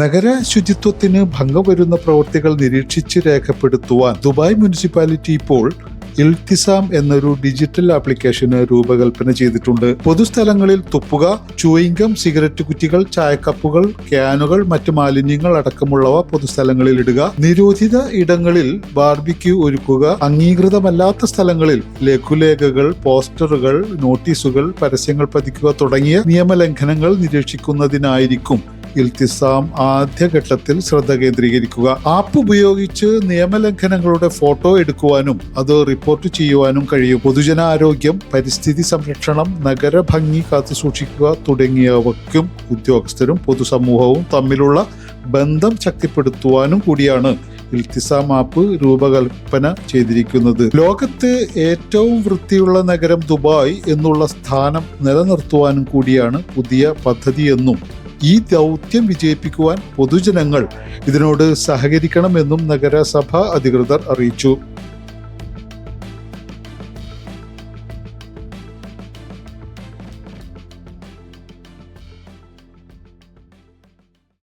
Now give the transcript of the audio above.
നഗര ശുചിത്വത്തിന് ഭംഗം വരുന്ന പ്രവൃത്തികൾ നിരീക്ഷിച്ച് രേഖപ്പെടുത്തുവാൻ ദുബായ് മുനിസിപ്പാലിറ്റി ഇപ്പോൾ ഇൽത്തിസാം എന്നൊരു ഡിജിറ്റൽ ആപ്ലിക്കേഷന് രൂപകൽപ്പന ചെയ്തിട്ടുണ്ട്. പൊതുസ്ഥലങ്ങളിൽ തുപ്പുക ചൂയിങ്കം സിഗരറ്റ് കുറ്റികൾ ചായക്കപ്പുകൾ ക്യാനുകൾ മറ്റ് മാലിന്യങ്ങൾ അടക്കമുള്ളവ പൊതുസ്ഥലങ്ങളിൽ ഇടുക. നിരോധിത ഇടങ്ങളിൽ ബാർബിക്യൂ ഒരുക്കുക. അംഗീകൃതമല്ലാത്ത സ്ഥലങ്ങളിൽ ലഘുലേഖകൾ പോസ്റ്ററുകൾ നോട്ടീസുകൾ പരസ്യങ്ങൾ പതിക്കുക തുടങ്ങിയ നിയമലംഘനങ്ങൾ നിരീക്ഷിക്കുന്നതിനായിരിക്കും ഇൽത്തിസാം ആദ്യഘട്ടത്തിൽ ശ്രദ്ധ കേന്ദ്രീകരിക്കുക. ആപ്പ് ഉപയോഗിച്ച് നിയമലംഘനങ്ങളുടെ ഫോട്ടോ എടുക്കുവാനും അത് റിപ്പോർട്ട് ചെയ്യുവാനും കഴിയും. പൊതുജനാരോഗ്യം പരിസ്ഥിതി സംരക്ഷണം നഗരഭംഗി കാത്തുസൂക്ഷിക്കുക തുടങ്ങിയവയ്ക്കും ഉദ്യോഗസ്ഥരും പൊതുസമൂഹവും തമ്മിലുള്ള ബന്ധം ശക്തിപ്പെടുത്തുവാനും കൂടിയാണ് ഇൽത്തിസാം ആപ്പ് രൂപകൽപ്പന ചെയ്തിരിക്കുന്നത്. ലോകത്ത് ഏറ്റവും വൃത്തിയുള്ള നഗരം ദുബായ് എന്നുള്ള സ്ഥാനം നിലനിർത്തുവാനും കൂടിയാണ് പുതിയ പദ്ധതിയെന്നും ഈ ദൗത്യം വിജയിപ്പിക്കുവാൻ പൊതുജനങ്ങൾ ഇതിനോട് സഹകരിക്കണമെന്നും നഗരസഭ അധികൃതർ അറിയിച്ചു.